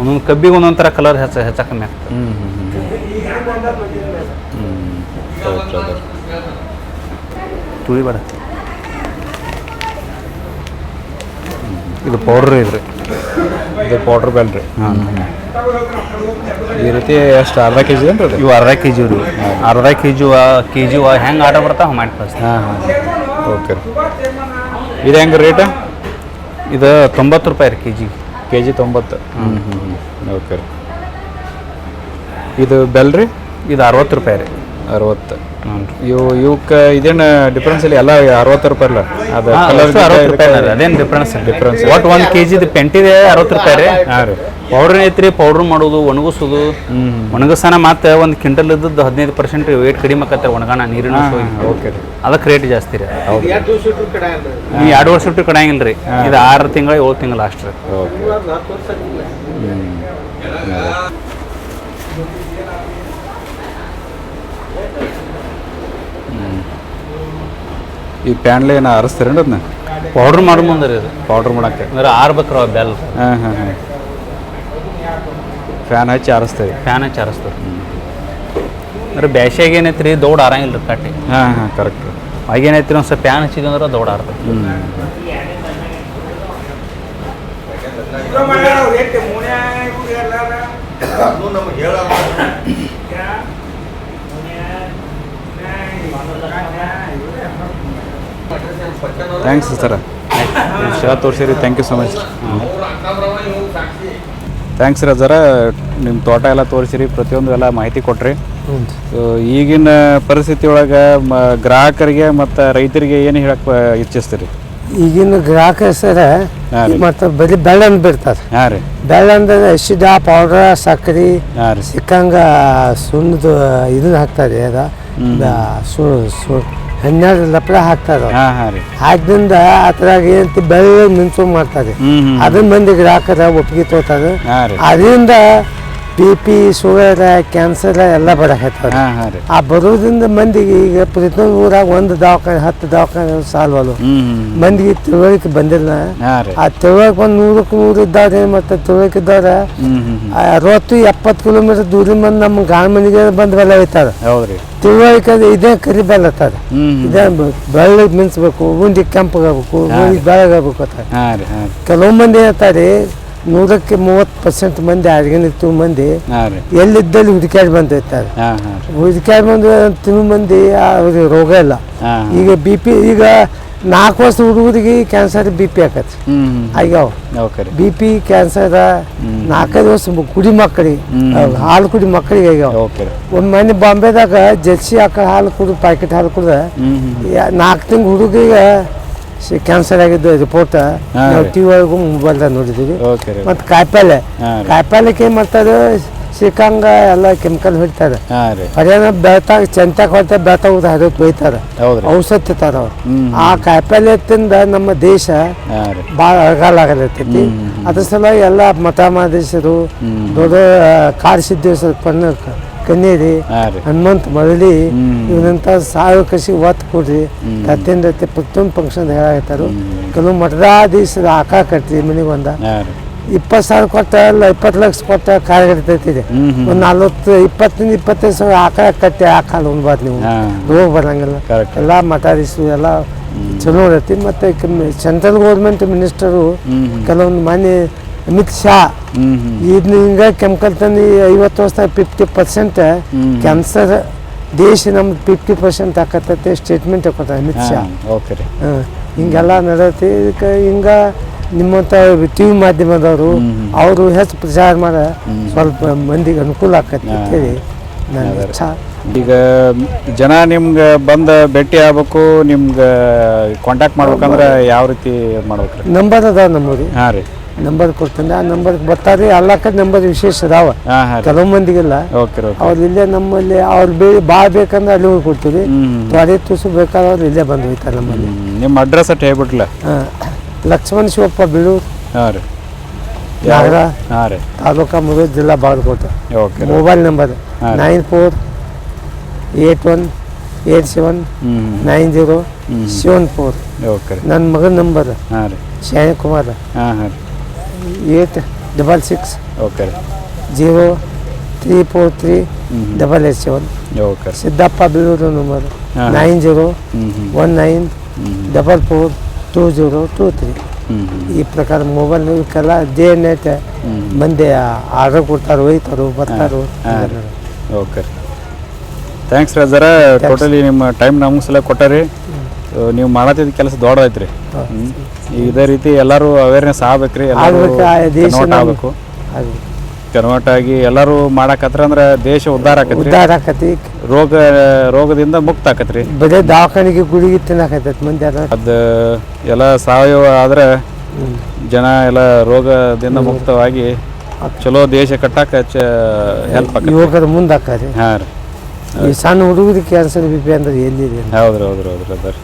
S3: ಒಂದೊಂದು ಕಬ್ಬಿಗೆ ಒಂದೊಂದು ಥರ ಕಲರ್ ಹೆಚ್ಚ ಹೆಚ್ಚ ಕಮ್ಮಿ ಆಗ್ತದೆ
S1: ಹ್ಞೂ ಹ್ಞೂ
S3: ತುಳಿ ಬೇಡ ಇದು ಪೌಡ್ರ್ ಇದ್ರಿ.
S1: ಇದು ಪೌಡ್ರ್ ಬೆಲ್ ರೀ. ಈ ರೀತಿ ಎಷ್ಟು ಅರ್ಧ ಕೆ ಜಿ ಏನು ರೀ
S3: ಇವು ಅರ್ಧ ಕೆ ಜಿ ರೀ. ಅರ್ಧ ಕೆ ಜಿ ಕೆ ಜಿ ಹೆಂಗೆ ಆರ್ಡರ್ ಬರ್ತಾವೆ ಮಾಡಿ ಫಸ್ಟ್
S1: ಹಾಂ ಹಾಂ. ಓಕೆ ರೀ. ಇದು ಹೆಂಗೆ ರೇಟ?
S3: ಇದು ತೊಂಬತ್ತು ರೂಪಾಯಿ ರೀ ಕೆ ಜಿ
S1: ಕೆ ಜಿ ತೊಂಬತ್ತು. ಹ್ಞೂ ಹ್ಞೂ ಹ್ಞೂ ಓಕೆ ರೀ. ಇದು ಬೆಲ್ ರೀ?
S3: ಇದು ಅರವತ್ತು ರೂಪಾಯಿ ರೀ.
S1: ಅರವತ್ತು.
S3: ಹ್ಞೂ
S1: ಇವು ಇವಕ್ಕೆ ಇದೇನು ಡಿಫ್ರೆನ್ಸ್ ಇಲ್ಲ ಎಲ್ಲ ಅರವತ್ತು ರೂಪಾಯಿ ಅಲ್ಲ ಅದು
S3: ಅರವತ್ತು ರೂಪಾಯಿ ಅದೇನು ಡಿಫ್ರೆನ್ಸ್
S1: ಡಿಫ್ರೆನ್ಸ್
S3: ಒಟ್ಟು ಒಂದು ಕೆ ಜಿದು ಪೆಂಟಿದೆ ಅರವತ್ತು ರೂಪಾಯಿ ರೀ?
S1: ಹಾಂ ರೀ.
S3: ಪೌಡ್ರ್ ಐತ್ರಿ? ಪೌಡ್ರ್ ಮಾಡೋದು ಒಣಗಿಸೋದು.
S1: ಹ್ಞೂ
S3: ಒಣಗಿಸನ ಮತ್ತೆ ಒಂದು ಕ್ವಿಂಟಲ್ ಇದ್ದದ್ದು ಹದಿನೈದು ಪರ್ಸೆಂಟ್ ವೇಟ್ ಕಡಿಮೆ ಆಕತ್ತೆ ಒಣಗಾಣ ನೀರಿನ
S1: ಓಕೆ ರೀ.
S3: ಅದಕ್ಕೆ ರೇಟ್ ಜಾಸ್ತಿ ರೀ. ಈ ಎರಡು ವರ್ಷ ಬಿಟ್ಟು ಕಡೆಯಂಗಿಲ್ಲ ರೀ ಇದು ಆರು ತಿಂಗಳ ಏಳು ತಿಂಗಳ ಅಷ್ಟು. ರೀ
S1: ಓಕೆ ಈ ಪ್ಯಾನ್ಲೆ ಏನು ಅರಸ್ತೀರೇನು ಅದನ್ನ?
S3: ಪೌಡ್ರ್ ಮಾಡೋ ಮುಂದೆ ರೀ ಇದು
S1: ಪೌಡ್ರ್ ಮಾಡಕ್ಕೆ.
S3: ಅಂದ್ರೆ ಆರ್ಬೇಕ್ರ ಬೆಲ್
S1: ಹಾಂ ಹಾಂ ಹಾಂ. ಫ್ಯಾನ್ ಹಚ್ಚಿ ಆರಿಸ್ತೇವೆ
S3: ಫ್ಯಾನ್ ಹಚ್ಚಿ ಹರಿಸ್ತದೆ ಅಂದ್ರೆ ಬ್ಯಾಸ್ಯಾಗ ಏನೈತೆ ರೀ ದೌಡ್ ಆರಂಗಿಲ್ಲ ರೀ ಕಟ್ಟಿ.
S1: ಹಾಂ ಹಾಂ ಕರೆಕ್ಟ್
S3: ಆಗೇನೈತಿ ಒಂದು ಸ್ವಲ್ಪ ಪ್ಯಾನ್ ಹಚ್ಚಿದ್ವಿ ಅಂದ್ರೆ ದೌಡ್ ಹ್ಞೂ
S1: ಹ್ಞೂ ಥ್ಯಾಂಕ್ಸ್ ಸರ ಶಾ ತೋರಿಸಿರಿ. Thank you so much thanks ರೀ ಸರ ನಿಮ್ಮ ತೋಟ ಎಲ್ಲ ತೋರಿಸಿರಿ. ಪ್ರತಿಯೊಂದು ಎಲ್ಲ ಮಾಹಿತಿ ಕೊಟ್ರಿ. ಈಗಿನ ಪರಿಸ್ಥಿತಿ ಒಳಗೆ ಮ ಗ್ರಾಹಕರಿಗೆ ಮತ್ತು ರೈತರಿಗೆ ಏನು ಹೇಳಕ್ಕೆ ಇಚ್ಛಿಸ್ತೀರಿ?
S2: ಈಗಿನ ಗ್ರಾಹಕ ಸರ. ಮತ್ತು ಬರೀ ಬೆಳ್ಳನ್ ಬಿಡ್ತಾರೆ.
S1: ಹಾಂ ರೀ.
S2: ಬೆಳ್ಳ ಅಂದ್ರೆ ಎಸಿಡ ಪೌಡ್ರ ಸಕ್ಕರೆ ಸಿಕ್ಕಂಗ ಸುಣ್ಣದ ಇದನ್ನ ಹಾಕ್ತಾರೆ. ಅದ ಸು ಹನ್ನೆರಡು ಲಪಡ ಹಾಕ್ತಾರೆ
S1: ಹಾ ಹಾಂ ರೀ.
S2: ಹಾಕಿದಿಂದ ಅದ್ರಾಗ ಏನಂತ ಬೆಳ್ಳ ಮಿನ್ಸು ಮಾಡ್ತಾರೆ. ಅದನ್ನ ಮಂದಿ ಗ್ರಾಹಕರ ಒಪ್ಪಿಗೆ ತೋತಾರೆ
S1: ಹಾಂ ರೀ.
S2: ಅದರಿಂದ ಬಿ ಪಿ ಶುಗರ್ ಕ್ಯಾನ್ಸರ್ ಎಲ್ಲ ಬರಕತ್ತದ.
S1: ಹಾಂ ಹಾಂ ರೀ.
S2: ಆ ಬರೋದ್ರಿಂದ ಮಂದಿಗೆ ಈಗ ಪ್ರತಿಯೊಂದು ಊರಾಗ ಒಂದು ದವಾಖಾನೆ ಹತ್ತು ದವಾಖಾನೆ ಸಾಲ್ವಲ್ಲ ಮಂದಿಗೆ ತಿಳುವಳಿಕೆ ಬಂದಿಲ್ಲ.
S1: ಹಾಂ ರೀ.
S2: ಆ ತಿಳುವಳಿಕೆ ಒಂದು ನೂರಕ್ಕೆ ನೂರು ಇದ್ದಾರೆ ಮತ್ತೆ ತಿಳುವಳಿಕೆ
S1: ಹ್ಞೂ
S2: ಅರವತ್ತು ಎಪ್ಪತ್ತು ಕಿಲೋಮೀಟರ್ ದೂರ ಬಂದು ನಮ್ಮ ಗಾಣ ಮನೆಗೆ ಬಂದು ಬೆಲ್ಲ ಒಯ್ತಾರೆ. ತಿಳುವಳಿಕೆ ಇದೇ ಕರಿ ಬೆಲ್ಲ
S1: ಹ್ಞೂ ಹ್ಞೂ
S2: ಇದೇ ಬೆಳ್ಳಗೆ ಮಿನ್ಸ್ಬೇಕು ಉಂಡಿ ಕೆಂಪಗಾಗಬೇಕು ಉಂಡಿ ಬೆಳಗಾಗಬೇಕು ಅಂತ ಕೆಲವು ಮಂದಿ ಹೇಳ್ತಾರೆ ನೂರಕ್ಕೆ ಮೂವತ್ತು ಪರ್ಸೆಂಟ್ ಮಂದಿ ಆರ್ಗ್ಯಾನಿಕ್ ಮಂದಿ. ಎಲ್ಲಿದ್ದಲ್ಲಿ ಹುಡುಕ್ಯಾಡಿ ಬಂದಿರ್ತಾರೆ.
S1: ಹುಡುಕಾಡಿ ಬಂದ ರೀ.
S2: ಹುಡುಕ್ಯಾಡಿ ಬಂದು ತಿನ್ನು ಮಂದಿ ಅವ್ರಿಗೆ ರೋಗ ಇಲ್ಲ. ಈಗ ಬಿ ಪಿ ಈಗ ನಾಲ್ಕು ವರ್ಷ ಹುಡುಗರಿಗೆ ಕ್ಯಾನ್ಸರ್ ಬಿ ಪಿ ಆಕತಿ ಆಗ್ಯಾವ ಬಿ ಪಿ ಕ್ಯಾನ್ಸರ್ ನಾಲ್ಕೈದು ವರ್ಷ ಕುಡಿ ಮಕ್ಕಳಿಗೆ ಹಾಲು ಕುಡಿ ಮಕ್ಕಳಿಗೆ ಆಗ್ಯಾವ ಒಂದು ಮನೆ ಬಾಂಬೆದಾಗ ಜರ್ಸಿ ಆಕಳ ಹಾಲು ಕುಡಿದು ಪ್ಯಾಕೆಟ್ ಹಾಲು ಕುಡ್ದ
S1: ಹ್ಞೂ ಹ್ಞೂ
S2: ನಾಲ್ಕು ತಿಂಗಳು ಹುಡುಗಿಗೆ ಕ್ಯಾನ್ಸರ್ ಆಗಿದ್ದು ರಿಪೋರ್ಟ್ ನಾವು. ಟಿ ಒಳಗೂ ಮೊಬೈಲ್ದಾಗ ನೋಡಿದ್ದೀವಿ ಮತ್ತೆ ಕಾಯಿಪಲ್ಲೆ.
S1: ರೀ.
S2: ಏನು ಮಾಡ್ತಾರೆ ಶ್ರೀಕಾಂಗ ಎಲ್ಲ ಕೆಮಿಕಲ್ ಹೊಡಿತಾರೆ. ಅದೇನ ಬೆಳ್ತಾಗ ಚಂತಾಗ ಹೊಡ್ತಾರೆ ಬೆಳ್ತಾಗ ಹರಿಯೋದು ಒಯ್ತಾರೆ
S1: ಹೌದು ರೀ
S2: ಔಷಧ ತಿಂತಾರ ಅವ್ರು. ಆ ಕಾಯಿಪಲ್ಲೆ ತಿಂದ ನಮ್ಮ ದೇಶ ಭಾಳ ಅಳಗಾಲ ಆಗಲತ್ತೈತಿ ಅದ್ರ ಸಲುವಾಗಿ ಎಲ್ಲ
S1: ಹ್ಮ್.
S2: ದೊಡ್ಡ ಕಾಡು ಸಿದ್ದೇಶ್ವರ ಪನ್ನ ಕನ್ನೇರಿ ಹನುಮಂತ ಮರಳಿ. ಇವನಂತ ಸಾವಿರ ಕೃಷಿ ಒತ್ತು ಕೊಡ್ರಿ. ಕತ್ತಿಂದ ಪ್ರತಿಯೊಂದು ಫಂಕ್ಷನ್ ಹೇಳಾಕತ್ತಾರು. ಕೆಲವು ಮಠದಾಧೀಶರ ಆಕ ಕಟ್ರಿ ಮನೆಗೆ ಒಂದ. ಇಪ್ಪತ್ತು ಸಾವಿರ ಕೊಟ್ಟ ಅಲ್ಲ ಇಪ್ಪತ್ತು ಲಕ್ಷ ಕೊಟ್ಟ
S1: ಹ್ಞೂ
S2: ಒಂದು ನಲ್ವತ್ತು ಇಪ್ಪತ್ತರಿಂದ ಇಪ್ಪತ್ತೈದು ಸಾವಿರ ಆಕಳ ಕಟ್ಟಿ ಆಕಳ ಉಣ್ಬಾರ್ದು ನೀವು. ರೋಗ ಬರಂಗಿಲ್ಲ. ಎಲ್ಲ ಮಠಾಧೀಶರು ಎಲ್ಲ ಚಲೋ ಇರತ್ತೆ ಮತ್ತು ಸೆಂಟ್ರಲ್ ಗೌರ್ಮೆಂಟ್ ಮಿನಿಸ್ಟರು ಕೆಲವೊಂದು ಮಾನ್ಯ ಅಮಿತ್ ಶಾ. ಇದ್ನ ಹಿಂಗ ಕೆಮಿಕಲ್ ತಂದು ಐವತ್ತು ವರ್ಷದಾಗ ಫಿಫ್ಟಿ ಪರ್ಸೆಂಟ್ ಕ್ಯಾನ್ಸರ್ ದೇಶ ನಮ್ದು ಫಿಫ್ಟಿ ಪರ್ಸೆಂಟ್ ಆಕತ್ತೈತೆ ಸ್ಟೇಟ್ಮೆಂಟ್ ಕೊಡ್ತಾರೆ ಅಮಿತ್ ಶಾ.
S1: ಓಕೆ ರೀ.
S2: ಹಿಂಗೆಲ್ಲ ನಡತಿ. ಇದಕ್ಕೆ ಹಿಂಗೆ ನಿಮ್ಮಂಥ ಟಿ ವಿ ಮಾಧ್ಯಮದವರು ಅವರು ಹೆಚ್ಚು ಪ್ರಚಾರ ಮಾಡ ಸ್ವಲ್ಪ ಮಂದಿಗೆ ಅನುಕೂಲ
S1: ಆಕತ್ತೆ.
S2: ಅಂತೇಳಿ ನನ್ನ ಇಚ್ಛಾ
S1: ಈಗ ಜನ ನಿಮ್ಗೆ ಬಂದು ಭೇಟಿ ಆಗ್ಬೇಕು ನಿಮ್ಗೆ ಕಾಂಟ್ಯಾಕ್ಟ್ ಮಾಡ್ಬೇಕಂದ್ರೆ ಯಾವ ರೀತಿ ಮಾಡ್ಬೇಕು
S2: ನಂಬರ್ ಅದ ನಮ್ಮದು
S1: ಹಾಂ ರೀ.
S2: ನಂಬರ್ ಕೊಡ್ತೇನೆ. ಆ ನಂಬರ್ ಬರ್ತಾರೆ ಎಲ್ಲ ಕಡೆ ನಂಬರ್ ವಿಶೇಷ ಅದಾವ. ಕೆಲವು ಮಂದಿಗೆಲ್ಲ.
S1: Okay okay.
S2: ಅವ್ರು ಇಲ್ಲೇ ನಮ್ಮಲ್ಲಿ ಅವ್ರು ಬೇರೆ ಭಾಳ ಬೇಕಂದ್ರೆ ಅಲ್ಲಿ ಹೋಗಿ ಕೊಡ್ತೀವಿ.
S1: ಅದೇ
S2: ತ್ವರೆ ತುಸು ಬೇಕಾದವ್ರು ಇಲ್ಲೇ ಬಂದು ಹೋಯ್ತಾರೆ ನಮ್ಮಲ್ಲಿ.
S1: ನಿಮ್ಮ ಅಡ್ರೆಸ್ ಅಟ್ ಹೇಳ್ಬಿಟ್ಲ?
S2: ಹಾಂ. ಲಕ್ಷ್ಮಣ ಶಿವಪ್ಪ ಬೀಳೂರು.
S1: ಹಾಂ ರೀ.
S2: ನಾಗರ. ತಾಲೂಕಾ ಮುರುಘ ಜಿಲ್ಲಾ Bagalkot.
S1: Okay
S2: mobile number. Nine four eight one eight seven nine zero. Seven four.
S1: Okay
S2: ನನ್ನ ಮಗನ ನಂಬರ್
S1: ಹಾಂ ರೀ.
S2: ಶಯನ್ ಕುಮಾರ್.
S1: ಹಾಂ ಹಾಂ ರೀ.
S2: Eight double six
S1: okay
S2: zero three four three double eight seven
S1: okay
S2: Siddappa Bilur number nine zero one nine double four two zero two three ಈ ಪ್ರಕಾರ mobile ಇವಕ್ಕೆಲ್ಲ ಡೇ ನೈಟ್
S1: ಬಂದೆ
S2: ಮಂದಿ ಆರ್ಡರ್ ಕೊಡ್ತಾರೆ ಹೋಯ್ತಾರು ಬರ್ತಾರು
S1: ಓಕೆ ಥ್ಯಾಂಕ್ಸ್ ರೀ ಜರ totally ನಿಮ್ಮ time ನಮಗೆ ಸಲ ಕೊಟ್ಟಾರಿ. ನೀವು ಮಾಡತ್ತಿದ ಕೆಲಸ ದೊಡ್ಡದೈತ್ರಿ ಇದೇ ರೀತಿ ಎಲ್ಲರೂ ಅವೇರ್ನೆಸ್ ಆಗ್ಬೇಕ್ರಿ ಎಲ್ಲರೂ
S2: ಆಗ್ಬೇಕು,
S1: ಕನ್ವರ್ಟ್ ಆಗಬೇಕು. ಆಗಿ ಎಲ್ಲರೂ ಮಾಡಾಕತ್ರ ಅಂದ್ರೆ ದೇಶ ಉದ್ಧಾರ ಆಕತ್ರಿ.
S2: ಉದ್ಧಾರ ಆಕತಿ
S1: ರೋಗ ರೋಗದಿಂದ ಮುಕ್ತ ಆಕತ್ರಿ.
S2: ಬರೀ ದವಾಖಾನಿಗೆ ಗುಳಿಗೆ ತಿನ್ನಕತ್ತೈತಿ ಮಂದಿ ಅದ
S1: ಎಲ್ಲ ಸಾವಯವ ಆದ್ರೆ ಜನ ಎಲ್ಲ ರೋಗದಿಂದ ಮುಕ್ತವಾಗಿ ಚಲೋ ದೇಶ ಕಟ್ಟಾಕ ಹೆಲ್ಪ್ ಆಕತ್ರಿ.
S2: ಯುವಕರ ಮುಂದೆ ಹಾಕಾರಿ
S1: ಹಾಂ ರೀ.
S2: ಈ ಸಣ್ಣ ಹುಡುಗರಿಗೆ ಕ್ಯಾನ್ಸರ್ ಬಿ ಪಿ ಅಂದ್ರೆ ಎಲ್ಲಿದೆ
S1: ಹೌದ್ರಿ ಹೌದ್ರಿ ಹೌದ್ರಿ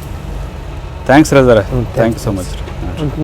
S1: ಥ್ಯಾಂಕ್ಸ್ ರೀ sir thank you so much ರೀ